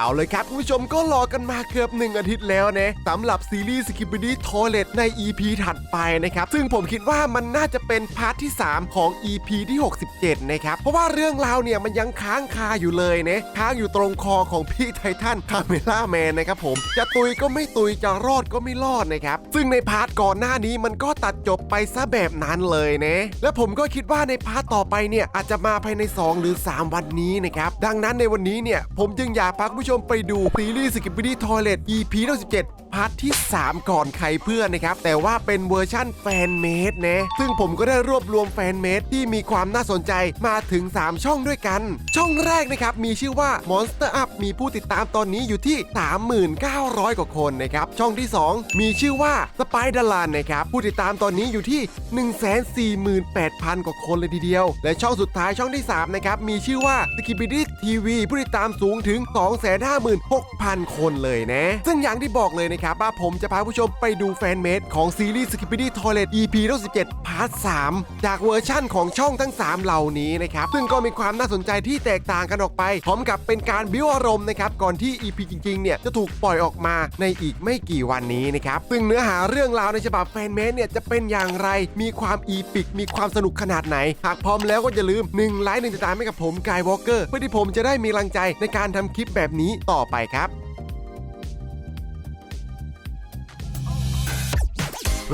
เอาเลยครับคุณผู้ชมก็รอกันมาเกือบหนึ่งอาทิตย์แล้วนะสำหรับซีรีส์ Skibidi Toilet ใน EP ถัดไปนะครับ ซึ่งผมคิดว่ามันน่าจะเป็นพาร์ทที่ 3 ของ EP ที่ 67 นะครับ เพราะว่าเรื่องราวเนี่ยมันยังค้างคาอยู่เลยนะค้างอยู่ตรงคอของพี่ไททันคาเมล่าแมนนะครับผม จะตุยก็ไม่ตุยจะรอดก็ไม่รอดนะครับ ซึ่งในพาร์ทก่อนหน้านี้มันก็ตัดจบไปซะแบบนั้นเลยนะและผมก็คิดว่าในพาร์ทต่อไปเนี่ยอาจจะมาภายใน 2 หรือ 3 วันนี้นะครับดังนั้นในวันนี้เนี่ยผมจึงอยากพาคุณผู้ชมชมไปดูซีรีส์สกิปปี้ทอยเลต EP ที่17พาร์ทที่ 3 ก่อนใครเพื่อนนะครับ แต่ว่าเป็นเวอร์ชั่นแฟนเมดนะซึ่งผมก็ได้รวบรวมแฟนเมดที่มีความน่าสนใจมาถึง 3 ช่องด้วยกัน ช่องแรกนะครับ มีชื่อว่า Monster Up มีผู้ติดตามตอนนี้อยู่ที่ 3,900 กว่าคนนะครับ ช่องที่ 2 มีชื่อว่า Spider l a n นะครับ ผู้ติดตามตอนนี้อยู่ที่ 148,000 กว่าคนเลยทีเดียว และช่องสุดท้ายช่องที่ 3 นะครับ มีชื่อว่า Skibidi TV ผู้ติดตามสูงถึง 256,000 คนเลยนะ ซึ่งอย่างที่บอกเลยนะครับว่าผมจะพาผู้ชมไปดูแฟนเมดของซีรีส์ Skibidi Toilet EP 17พาร์ท3จากเวอร์ชั่นของช่องทั้ง 3 เหล่านี้นะครับ ซึ่งก็มีความน่าสนใจที่แตกต่างกันออกไป พร้อมกับเป็นการบิ้วอารมณ์นะครับก่อนที่ EP จริงๆเนี่ยจะถูกปล่อยออกมาในอีกไม่กี่วันนี้นะครับซึ่งเนื้อหาเรื่องราวในฉบับแฟนเมดเนี่ยจะเป็นอย่างไร มีความอีปิก มีความสนุกขนาดไหน หากพร้อมแล้วก็อย่าลืม1ไลค์หนึ่งติดตามให้กับผมกายวอลเกอร์เพื่อที่ผมจะได้มีกำลังใจในการทำคลิปแบบนี้ต่อไปครับ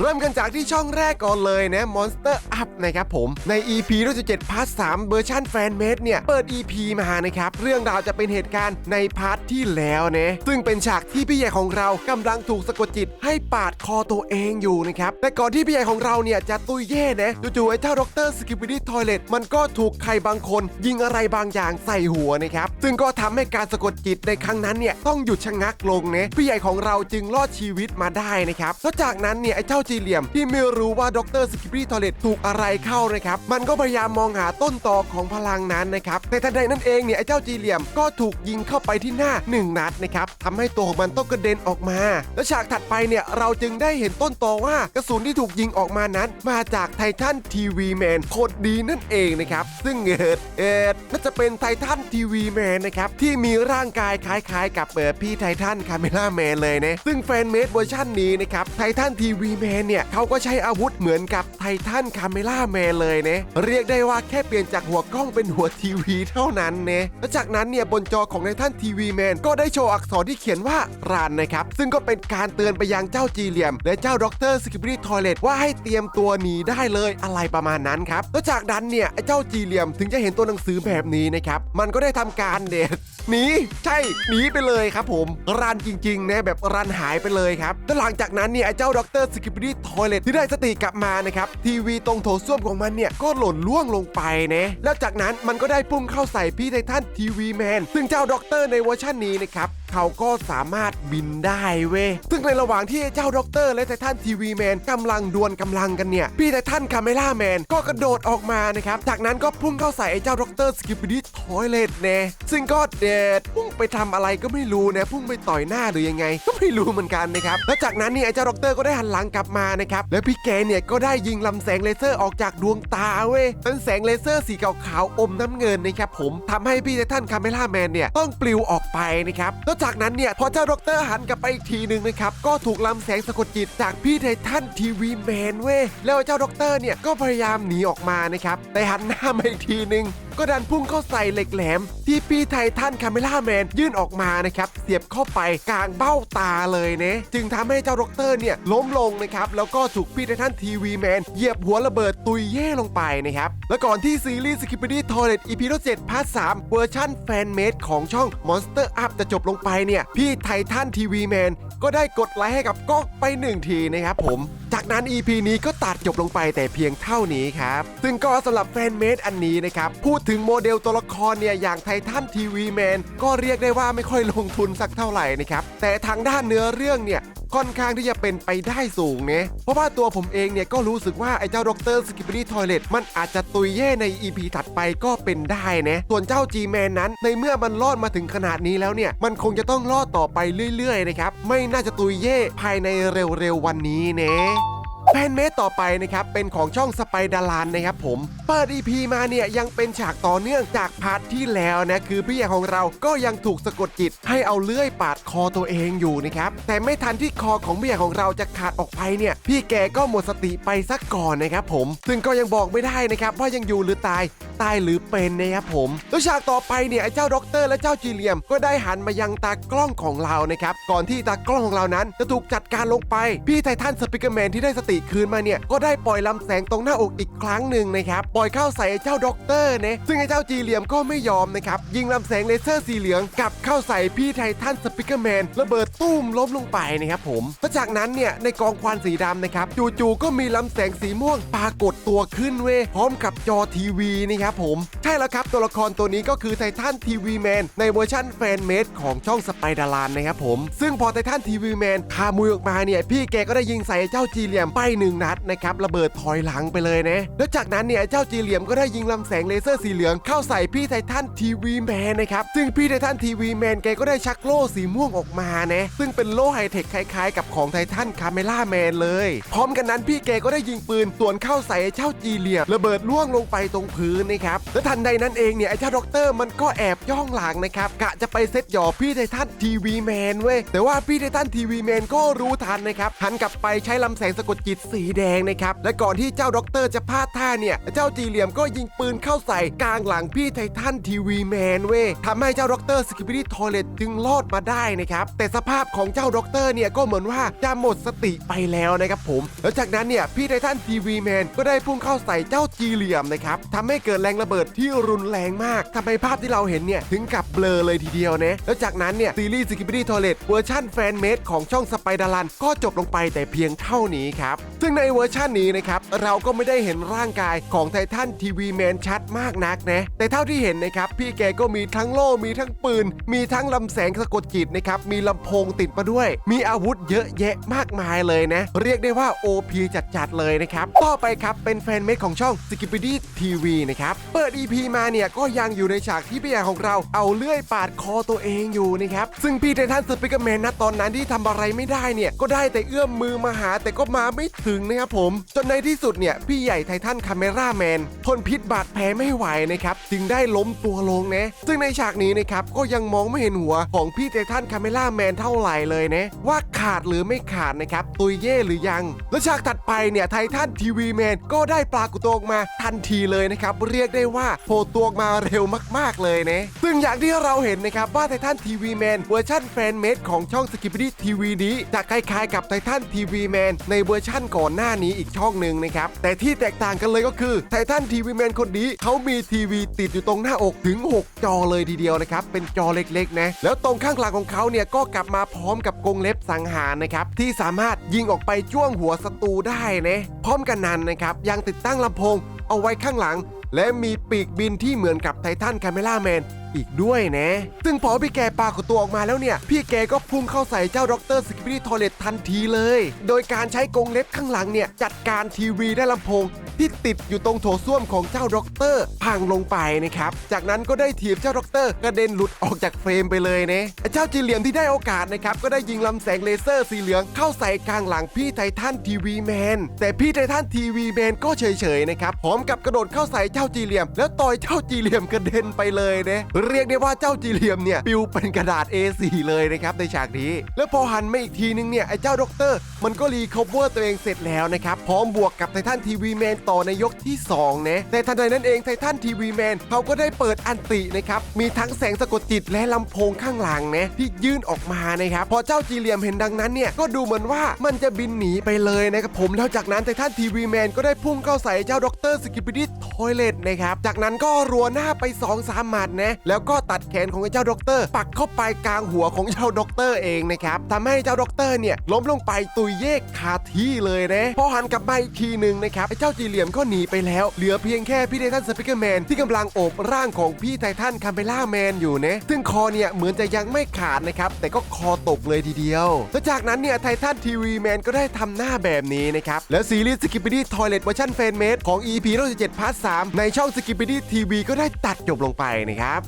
เริ่มกันจากที่ช่องแรกก่อนเลยนะ Monster Up นะครับผม ใน EP รุ่น7พาร์ท3เวอร์ชันแฟนเมดเนี่ย เปิด EP มานะครับ เรื่องราวจะเป็นเหตุการณ์ในพาร์ทที่แล้วนะซึ่งเป็นฉากที่พี่ใหญ่ของเรากำลังถูกสะกดจิตให้ปาดคอตัวเองอยู่นะครับ แต่ก่อนที่พี่ใหญ่ของเราเนี่ยจะตุยเย่นะจู่ๆไอ้เจ้าด็อกเตอร์สกิปปี้ทอยเลตมันก็ถูกใครบางคน ยิงอะไรบางอย่างใส่หัวนะครับซึ่งก็ทำให้การสะกดจิตในครั้งนั้นเนี่ยต้องหยุดชะงักลงนะพี่ใหญ่ของเราจึงรอดชีวิตมาได้นะครับแล้วจากนั้นเนี่ยไอ้เจ้าจีเหลี่ยม ที่ไม่รู้ว่าด็อกเตอร์สกิปปี้ทอเลตถูกอะไรเข้านะครับ มันก็พยายามมองหาต้นตอของพลังนั้นนะครับแต่ทันใดนั้นเองเนี่ยไอ้เจ้าจีเหลี่ยมก็ถูกยิงเข้าไปที่หน้า 1 นัดนะครับทำให้ตัวของมันต้องกระเด็นออกมา แล้วฉากถัดไปเนี่ยเราจึงได้เห็นต้นตอว่ากระสุนที่ถูกยิงออกมานั้น มาจากไททันทีวีแมนโคตรดีนั่นเองนะครับซึ่งเอิดเอิดน่าจะเป็นไททันทีวีแมนนะครับที่มีร่างกายคล้ายๆ กับเปิดพี่ไททันคาเมล่าแมนเลยนะซึ่งแฟนเมดเวอร์ชันนี้นะครับไททันทีวีแมนเนี่ยเขาก็ใช้อาวุธเหมือนกับไททันคาเมล่าแมนเลยเนะเรียกได้ว่าแค่เปลี่ยนจากหัวกล้องเป็นหัวทีวีเท่านั้นเนะและจากนั้นเนี่ยบนจอของไททันทีวีแมนก็ได้โชว์อักษรที่เขียนว่ารันนะครับ ซึ่งก็เป็นการเตือนไปยังเจ้าจีเหลียม และเจ้าด็อกเตอร์สกิปปี้ทอยเลตว่าให้เตรียมตัวหนีได้เลยอะไรประมาณนั้นครับแล้วจากนั้นเนี่ยไอ้เจ้าจีเหลียมถึงจะเห็นตัวหนังสือแบบนี้นะครับมันก็ได้ทำการเด็ดหนีใช่หนีไปเลยครับผมรันจริงๆนะแบบรันหายไปเลยครับแล้วหลังจากนั้นเนี่ยไอ้เจ้าด็อกเตอร์สกิปปี้ทอยเลทที่ได้สติกลับมานะครับทีวีตรงโถส้วมของมันเนี่ยก็หล่นล่วงลงไปนะแล้วจากนั้นมันก็ได้พุ่งเข้าใส่พี่ไททันทีวีแมนซึ่งเจ้าด็อกเตอร์ในเวอร์ชันนี้นะครับ เขาก็สามารถบินได้เว้ยซึ่งในระหว่างที่เจ้าด็อกเตอร์และไททันทีวีแมนกำลังดวลกำลังกันเนี่ยพี่ไททันคาเมล่าแมนก็กระโดดออกมานะครับจากนั้นก็พุ่งเข้าใส่ไอ้เจ้าด็อกเตอร์สกิปปี้ทอยเลตเนะซึ่งก็เด็ดพุ่งไปทำอะไรก็ไม่รู้นะพุ่งไปต่อยหน้าหรือยังไง ก็ไม่รู้เหมือนกันนะครับแล้วจากนั้นเนี่ยไอ้เจ้าด็อกเตอร์ก็ได้หันหลังกลับมานะครับแล้วพี่แกเนี่ยก็ได้ยิงลำแสงเลเซอร์ออกจากดวงตาเว้ยเป็นแสงเลเซอร์สีขาวๆอมน้ำเงินนะครับผมทำให้พี่ไททันคาเมล่าแมนเนี่ยต้องปลิวออกไปนะครับแล้วจากากนั้นเนี่ยพอเจ้าด็อกเตอร์หันกลับไปอีกทีหนึ่งนะครับก็ถูกลำแสงสะกดจิตจากพี่ไททันทีวีแมนเว้ยแล้วเจ้าด็อกเตอร์เนี่ยก็พยายามหนีออกมานะครับแต่หันหน้ามาอีกทีหนึ่ง ก็ดันพุ่งเข้าใส่เหล็กแหลม ที่พี่ไททันคาเมล่าแมนยื่นออกมานะครับ เสียบเข้าไปกลางเบ้าตาเลยเนะจึงทำให้เจ้าด็อกเตอร์เนี่ยล้มลงนะครับ แล้วก็ถูกพี่ไททันทีวีแมนเหยียบหัวระเบิดตุยเย่ลงไปนะครับ และก่อนที่ซีรีส์ Skibidi Toilet EP 7พาร์ท3เวอร์ชั่นแฟนเมดของช่อง Monster Up จะจบลงไปเนี่ยพี่ไททันทีวีแมน ก็ได้กดไลค์ให้กับก๊อกไปหนึ่งทีนะครับผม จากนั้น EP นี้ก็ตัดจบลงไปแต่เพียงเท่านี้ครับ ซึ่งก็สำหรับแฟนเมดอันนี้นะครับ พูดถึงโมเดลตัวละครเนี่ยอย่างไททันทีวีแมนก็เรียกได้ว่าไม่ค่อยลงทุนสักเท่าไหร่นะครับ แต่ทางด้านเนื้อเรื่องเนี่ย ค่อนข้างที่จะเป็นไปได้สูงเนะเพราะว่าตัวผมเองเนี่ยก็รู้สึกว่าไอ้เจ้าด็อกเตอร์สกิปปี้ทอยเลตมันอาจจะตุยเย่ใน EP ถัดไปก็เป็นได้นะส่วนเจ้า G-Man นั้น ในเมื่อมันรอดมาถึงขนาดนี้แล้วเนี่ย มันคงจะต้องรอดต่อไปเรื่อยๆนะครับไม่น่าจะตุยเย่ภายในเร็วๆวันนี้เนะ แฟนเมตต่อไปนะครับเป็นของช่องสไปดาลานนะครับผมเปิดดีพีมาเนี่ยยังเป็นฉากต่อเนื่องจากพาร์ทที่แล้วนะคือพี่ใหญ่ของเราก็ยังถูกสะกดจิตให้เอาเลื่อยปาดคอตัวเองอยู่นะครับแต่ไม่ทันที่คอของพี่ใหญ่ของเราจะขาดออกไปเนี่ย พี่แกก็หมดสติไปซะก่อนนะครับผม ซึ่งก็ยังบอกไม่ได้นะครับว่ายังอยู่หรือตายตายหรือเป็นนะครับผมแล้วฉากต่อไปเนี่ยไอ้เจ้าด็อกเตอร์และเจ้าจีเลียม ก็ได้หันมายังตากล้องของเรานะครับก่อนที่ตากล้องของเรานั้นจะถูกจัดการลงไปพี่ไททันสปิเกอร์แมนที่ได้สติคืนมาเนี่ยก็ได้ปล่อยลำแสงตรงหน้าอกอีกครั้งหนึ่งนะครับปล่อยเข้าใส่ไอ้เจ้าด็อกเตอร์นะซึ่งไอ้เจ้าจีเลียมก็ไม่ยอมนะครับยิงลำแสงเลเซอร์สีเหลืองกลับเข้าใส่พี่ไททันสปิเกอร์แมนระเบิดตุ้มล้มลงไปนะครับผมแล้วจากนั้นเนี่ยในกองควันสีดำนะครับจู่ๆก็มีลำแสงสีม่วงปรากฏตัวขึ้นเว้พร้อมกับจอทีวีนะครับผม ใช่แล้วครับตัวละครตัวนี้ก็คือไททันทีวีแมนในเวอร์ชันแฟนเมดของช่องสไปดาลานนะครับผม ซึ่งพอไททันทีวีแมนคามุยออกมาเนี่ย พี่แกก็ได้ยิงใส่เจ้าจีเหลียมไปหนึ่งนัดนะครับระเบิดถอยหลังไปเลยนะแล้วจากนั้นเนี่ยเจ้าจีเหลียมก็ได้ยิงลำแสงเลเซอร์สีเหลืองเข้าใส่พี่ไททันทีวีแมนนะครับซึ่งพี่ไททันทีวีแมนแกก็ได้ชักโล่สีม่วงออกมานะซึ่งเป็นโล่ไฮเทคคล้ายๆ กับของไททันคาเมล่าแมนเลย พร้อมกันนั้นพี่แกก็ได้ยิงปืนสวนเข้าใส่เจ้าจีเหลียมระเบิดล่วงลงไปตรงพื้นนะครับ และทันใดนั้นเองเนี่ยไอ้เจ้าด็อกเตอร์มันก็แอบย่องหลังนะครับกะจะไปเซตหยอพี่ไททันทีวีแมนเว้ยแต่ว่าพี่ไททันทีวีแมนก็รู้ทันนะครับหันกลับไปใช้ลำแสงสะกดจิตสีแดงนะครับและก่อนที่เจ้าด็อกเตอร์จะพลาดท่าเนี่ยเจ้าจีเหลี่ยมก็ยิงปืนเข้าใส่กลางหลังพี่ไททันทีวีแมนเว้ยทำให้เจ้าด็อกเตอร์สกิปปี้ทอยเลตจึงรอดมาได้นะครับแต่สภาพของเจ้าด็อกเตอร์เนี่ยก็เหมือนว่าจะหมดสติไปแล้วนะครับผมแล้วจากนั้นเนี่ยพี่ไททันทีวีแมนก็ได้พุ่งเข้าใส่เจ้าจีเหลียมนะครับทำให้เกิดรงระเบิดที่รุนแรงมากทำให้ภาพที่เราเห็นเนี่ยถึงกับเบลอเลยทีเดียวนะแล้วจากนั้นเนี่ยซีรีส์สกิปปี้ทอเลตเวอร์ชันแฟนเมดของช่องสไปดารันก็จบลงไปแต่เพียงเท่านี้ครับซึ่งในเวอร์ชันนี้นะครับเราก็ไม่ได้เห็นร่างกายของไททันทีวีแมนชัดมากนักนะแต่เท่าที่เห็นนะครับพี่แกก็มีทั้งโล่มีทั้งปืน มีทั้งลำแสงสะกดจิตนะครับมีลำโพงติดมาด้วย มีอาวุธเยอะแยะมากมายเลยนะ เรียกได้ว่า OP จัดๆเลยนะครับ ต่อไปครับเป็นแฟนเมดของช่อง s k i p p y d TV นะครับเปิด EP มาเนี่ยก็ยังอยู่ในฉากที่พี่ใหญ่ของเราเอาเลื่อยปาดคอตัวเองอยู่นะครับซึ่งพี่ไททันสปิเกอร์แมนนะตอนนั้นที่ทำอะไรไม่ได้เนี่ยก็ได้แต่เอื้อมมือมาหาแต่ก็มาไม่ถึงนะครับผม จนในที่สุดเนี่ยพี่ใหญ่ไททันคาเมราแมนทนพิษบาดแผลไม่ไหวนะครับจึงได้ล้มตัวลงนะซึ่งในฉากนี้นะครับก็ยังมองไม่เห็นหัวของพี่ไททันคาเมราแมนเท่าไหร่เลยนะว่าขาดหรือไม่ขาดนะครับตุยเย่หรือยัง แล้วฉากถัดไปเนี่ยไททันทีวีแมนก็ได้ปรากฏตัวออกมาทันทีเลยนะครับเรียกได้ว่าโผล่ตัวมาเร็วมาก ๆ เลยนะ ซึ่งอย่างที่เราเห็นนะครับว่าไททันทีวีแมนเวอร์ชันแฟนเมดของช่องสกิปปี้ทีวีนี้ จะคล้ายๆกับไททันทีวีแมนในเวอร์ชั่นก่อนหน้านี้อีกช่องหนึ่งนะครับ แต่ที่แตกต่างกันเลยก็คือไททันทีวีแมนคนนี้เขามีทีวีติดอยู่ตรงหน้าอกถึง 6 จอเลยทีเดียวนะครับ เป็นจอเล็กๆนะแล้วตรงข้างหลังของเขาเนี่ยก็กลับมาพร้อมกับกรงเล็บสังหารนะครับที่สามารถยิงออกไปจ้วงหัวศัตรูได้นะพร้อมกันนั้นนะครับยังติดตั้งลำโพงเอาไว้ข้างหลัง และมีปีกบินที่เหมือนกับไททันคาเมล่าแมนอีกด้วยนะ ซึ่งพอพี่แกปรากฏตัวออกมาแล้วเนี่ย พี่แกก็พุ่งเข้าใส่เจ้าด็อกเตอร์สกิปปี้ทอเลตทันทีเลย โดยการใช้กรงเล็บข้างหลังเนี่ย จัดการทีวีได้ลำโพง ที่ติดอยู่ตรงโถส้วมของเจ้าด็อกเตอร์พังลงไปนะครับ จากนั้นก็ได้ถีบเจ้าด็อกเตอร์กระเด็นหลุดออกจากเฟรมไปเลยนะเจ้าจีเหลียมที่ได้โอกาสนะครับก็ได้ยิงลำแสงเลเซอร์สีเหลืองเข้าใส่กลางหลังพี่ไททันทีวีแมนแต่พี่ไททันทีวีแมนก็เฉยๆนะครับพร้อมกับกระโดดเข้าใส่เจ้าจีเหลียม แล้วต่อยเจ้าจีเหลียมกระเด็นไปเลยนะเรียกได้ว่าเจ้าจีเหลียมเนี่ยปิวเป็นกระดาษ A4 เลยนะครับในฉากนี้ แล้วพอหันมาอีกทีนึงเนี่ยไอ้เจ้าด็อกเตอร์มันก็รีคอเวอร์ตัวเองเสร็จแล้วนะครับพร้อมบวกกับไททันทีวีแมนต่อในยกที่2นะแต่ทันใดนั้นเองไททันทีวีแมนเขาก็ได้เปิดอันตินะครับมีทั้งแสงสะกดจิตและลำโพงข้างหลังนะที่ยื่นออกมานะครับพอเจ้าจีเหลียมเห็นดังนั้นเนี่ยก็ดูเหมือนว่ามันจะบินหนีไปเลยนะครับผมแล้วจากนั้นไททันทีวีแมนก็ได้พุ่งเข้าใส่เจ้าด็อกเตอร์สกิปปิดิท ทอยเลตนะครับ จากนั้นก็รัวหน้าไป2อสามหมัดนะ แล้วก็ตัดแขนของไอ้เจ้าด็อกเตอร์ปักเข้าไปกลางหัวของเจ้าด็อกเตอร์เองนะครับทำให้เจ้าด็อกเตอร์เนี่ยล้มลงไปตุยเยกคาที่เลยนะ พอหันกลับมาอีกทีหนึ่งนะครับไอ้เจ้าจีเหลี่ยมก็หนีไปแล้ว เหลือเพียงแค่พี่ไททันสปิเกอร์แมนที่กำลังโอบร่างของพี่ไททันคาเมล่าแมนอยู่นะซึ่งคอเนี่ยเหมือนจะยังไม่ขาดนะครับแต่ก็คอตกเลยทีเดียวแล้วจากนั้นเนี่ยไททันทีวีแมนก็ได้ทำหน้าแบบนี้นะครับและซีรีส์สกิปปี้ทอยเลตเวอร์ชันแฟนเมดของ EP 1 7พาร์ท3 ในช่องสกิปปี้ทีวีก็ได้ตัดจบลงไปนะครับ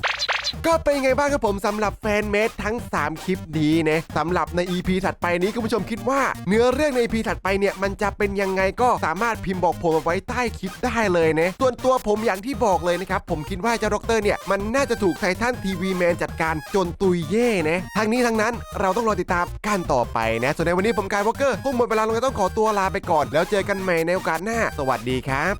ก็เป็นไงบ้างครับผมสำหรับแฟนเมดทั้ง 3 คลิปนี้นะสำหรับใน EP ถัดไปนี้คุณผู้ชมคิดว่าเนื้อเรื่องใน EP ถัดไปเนี่ยมันจะเป็นยังไงก็สามารถพิมพ์บอกผมเอาไว้ใต้คลิปได้เลยนะส่วนตัวผมอย่างที่บอกเลยนะครับ ผมคิดว่าเจ้าด็อกเตอร์เนี่ย มันน่าจะถูกไททันทีวีแมนจัดการจนตุยเย่นะทั้งนี้ทั้งนั้นเราต้องรอติดตามกันต่อไปนะ ส่วนในวันนี้ผมกายวอลเกอร์คงหมดเวลาลงก็ต้องขอตัวลาไปก่อน แล้วเจอกันใหม่ในโอกาสหน้า สวัสดีครับ